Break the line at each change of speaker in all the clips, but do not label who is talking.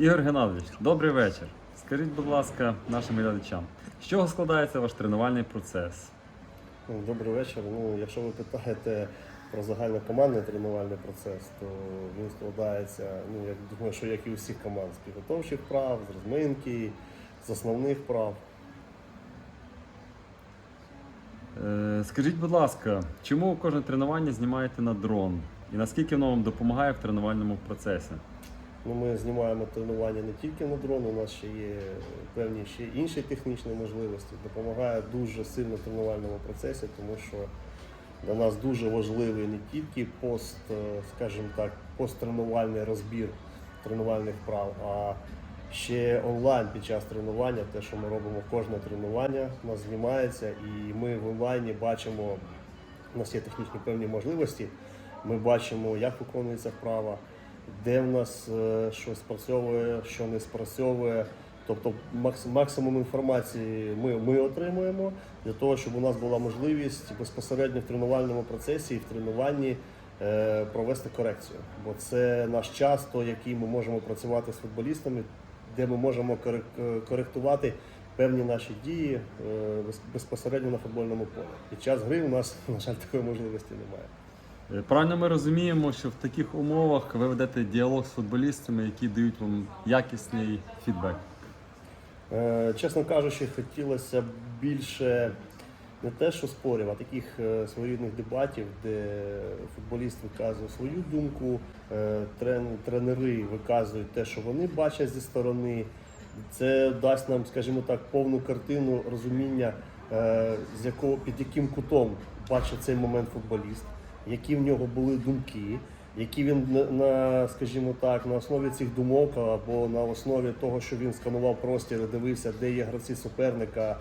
Ігор Геннадійович, добрий вечір. Скажіть, будь ласка, нашим глядачам, з чого складається ваш тренувальний процес?
Ну, Добрий вечір. Ну, якщо ви питаєте про загальнокомандний тренувальний процес, то він складається, ну я думаю, що як і у всіх команд, з підготовчих прав, з розминки, з основних прав.
Е, скажіть, будь ласка, чому кожне тренування знімаєте на дрон? І наскільки воно вам допомагає в тренувальному процесі?
Ну, ми знімаємо тренування не тільки на дрон, у нас ще є певні ще інші технічні можливості. Допомагає дуже сильно тренувальному процесі, тому що для нас дуже важливий не тільки пост, е, скажімо так, посттренувальний розбір тренувальних прав, а ще онлайн під час тренування, те, що ми робимо кожне тренування, у нас знімається, і ми в онлайні бачимо, у нас є технічні певні можливості. Ми бачимо, як виконується вправа, де в нас е, що спрацьовує, що не спрацьовує. Тобто максимум інформації ми, ми отримуємо для того, щоб у нас була можливість безпосередньо в тренувальному процесі і в тренуванні е, провести корекцію. Бо це наш час, той, який ми можемо працювати з футболістами, де ми можемо коректувати певні наші дії е, безпосередньо на футбольному полі. Під час гри у нас, на жаль, такої можливості немає.
Е, Правильно ми розуміємо, що в таких умовах ви ведете діалог з футболістами, які дають вам якісний фідбек.
Е, Чесно кажучи, хотілося б більше не те, що спорів, а таких е, своєрідних дебатів, де футболіст виказує свою думку, тренери виказують те, що вони бачать зі сторони. Це дасть нам, скажімо так, повну картину розуміння, з якого під яким кутом бачить цей момент футболіст, які в нього були думки, які він на- скажімо так, на основі цих думок або на основі того, що він сканував простір, дивився, де є гравці суперника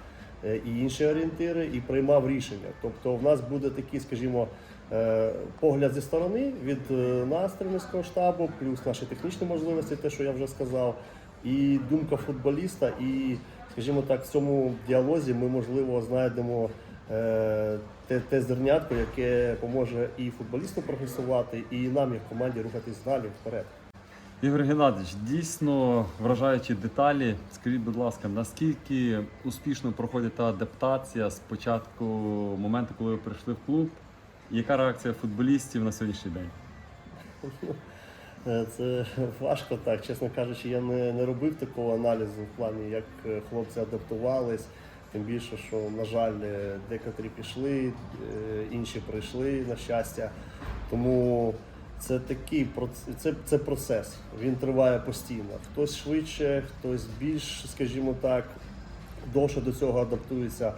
е, і інші орієнтири, і приймав рішення. Тобто, в нас буде такий, скажімо, е, погляд зі сторони від е, нас, тренерського штабу, плюс наші технічні можливості, те, що я вже сказав, і думка футболіста. І, скажімо так, в цьому діалозі ми можливо знайдемо те, те зернятко, яке поможе і футболісту прогресувати, і нам, як команді, рухатись далі вперед.
Ігор Геннадійович, дійсно вражаючі деталі. Скажіть, будь ласка, наскільки успішно проходить та адаптація з початку моменту, коли ви прийшли в клуб? Яка реакція футболістів на сьогоднішній день?
Е, Це важко так, чесно кажучи, я не, не робив такого аналізу в плані, як е, хлопці адаптувались. Тим більше, що, на жаль, е, декотрі пішли, е, інші прийшли, на щастя. Тому це такий це, це процес. Він триває постійно. Хтось швидше, хтось більш, скажімо так, довше до цього адаптується.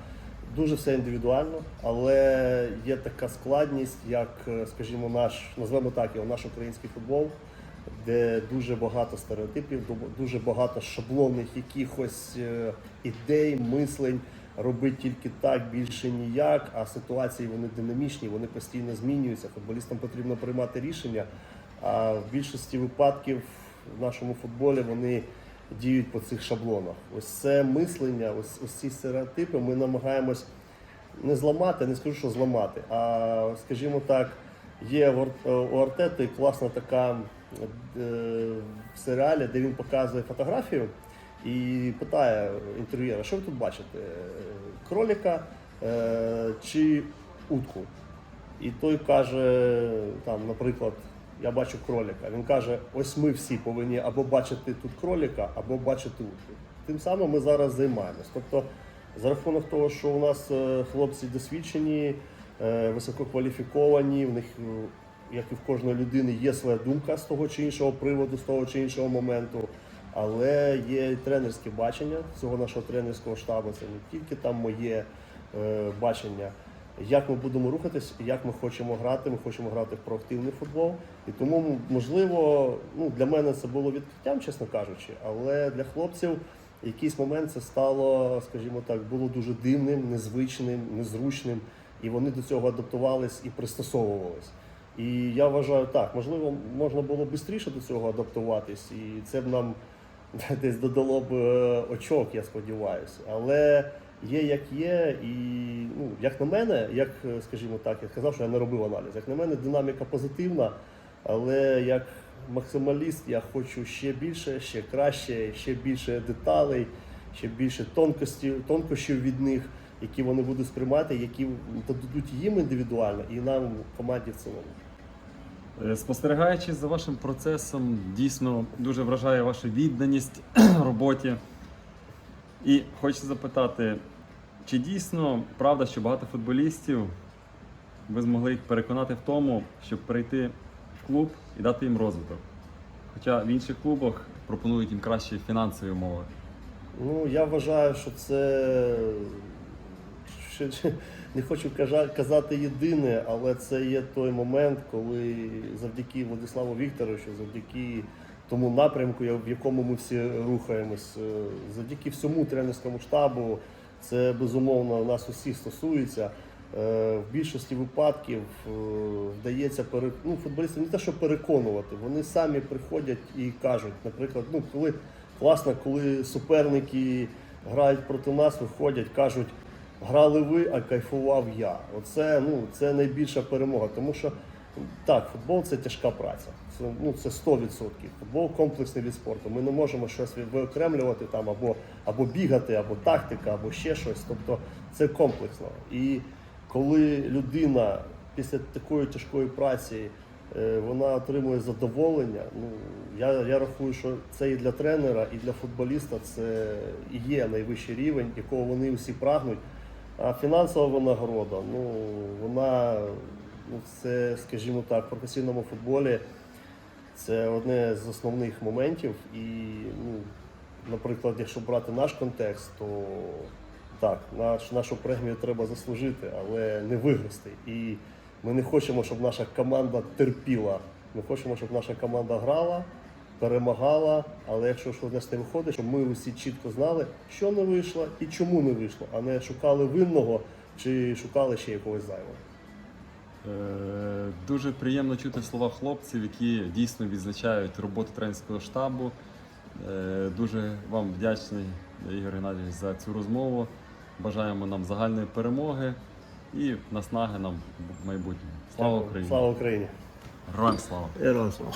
Дуже все індивідуально, але є така складність, як, е, скажімо, наш, назвемо так його, наш український футбол, де дуже багато стереотипів, ду- дуже багато шаблонних якихось е, ідей, мислень, робити тільки так, більше ніяк, а ситуації вони динамічні, вони постійно змінюються. Футболістам потрібно приймати рішення. А в більшості випадків в нашому футболі вони діють по цих шаблонах. Ось це мислення, ось, ось ці стереотипи ми намагаємось не зламати, не скажу, що зламати, а скажімо так, є у Артети класна така е, в серіалі, де він показує фотографію і питає інтерв'єра, що ви тут бачите? Кроліка е, чи утку? І той каже, там, наприклад, я бачу кроліка. Він каже: ось ми всі повинні або бачити тут кроліка, або бачити утку. Тим самим ми зараз займаємось. Тобто, за рахунок того, що у нас е, хлопці досвідчені, висококваліфіковані, в них, е, як і в кожної людини, є своя думка з того чи іншого приводу, з того чи іншого моменту. Але є тренерське бачення цього нашого тренерського штабу. Це не тільки там моє е, бачення, як ми будемо рухатись, як ми хочемо грати. Ми хочемо грати в проактивний футбол. І тому, можливо, ну, для мене це було відкриттям, чесно кажучи, але для хлопців якийсь момент це стало, скажімо так, було дуже дивним, незвичним, незручним, і вони до цього адаптувались і пристосовувались. І я вважаю так, можливо, можна було швидше до цього адаптуватись, і це б нам десь додало б е, очок, я сподіваюся. Але є як є, і ну, як на мене, як, е, скажімо так, я сказав, що я не робив аналіз. Як на мене, динаміка позитивна, але як максималіст, я хочу ще більше, ще краще, ще більше деталей, ще більше тонкостів, тонкощів від них, які вони будуть сприймати, які дадуть їм індивідуально і нам в команді в цілому.
Е, Спостерігаючи за вашим процесом, дійсно дуже вражає ваша відданість роботі. І хочу запитати, чи дійсно правда, що багато футболістів ви змогли їх переконати в тому, щоб перейти в клуб і дати їм розвиток? Хоча в інших клубах пропонують їм кращі фінансові умови.
Ну, я вважаю, що це ще- не хочу казати єдине, але це є той момент, коли завдяки Владиславу Вікторовичу, завдяки тому напрямку, в якому ми всі рухаємось, е, завдяки всьому тренерському штабу, це безумовно нас усіх стосується. Е, В більшості випадків е, вдається пере... ну, футболістів не те, що переконувати, вони самі приходять і кажуть, наприклад, ну коли класно, коли суперники грають проти нас, виходять, кажуть, грали ви, а кайфував я. Оце ну, це найбільша перемога. Тому що так, футбол це тяжка праця. Це, ну, це 100%. Футбол комплексний від спорту. Ми не можемо щось виокремлювати там або, або бігати, або тактика, або ще щось. Тобто це комплексно. І коли людина після такої тяжкої праці е, вона отримує задоволення. Ну я, я рахую, що це і для тренера, і для футболіста це і є найвищий рівень, якого вони всі прагнуть. А фінансова винагорода, ну вона ну, це, скажімо так, в професійному футболі це одне з основних моментів. І, ну, наприклад, якщо брати наш контекст, то так, наш, нашу премію треба заслужити, але не виграти. І ми не хочемо, щоб наша команда терпіла. Ми хочемо, щоб наша команда грала, перемагала. Але якщо щось не виходить, щоб ми усі чітко знали, що не вийшло і чому не вийшло, а не шукали винного чи шукали ще якогось зайвого.
Е, Дуже приємно чути слова хлопців, які дійсно відзначають роботу тренерського штабу. Е, Дуже вам вдячний, Ігор Геннадійович, за цю розмову. Бажаємо нам загальної перемоги і наснаги нам в майбутньому. Слава Україні!
Слава Україні!
Героям слава!
Героям слава!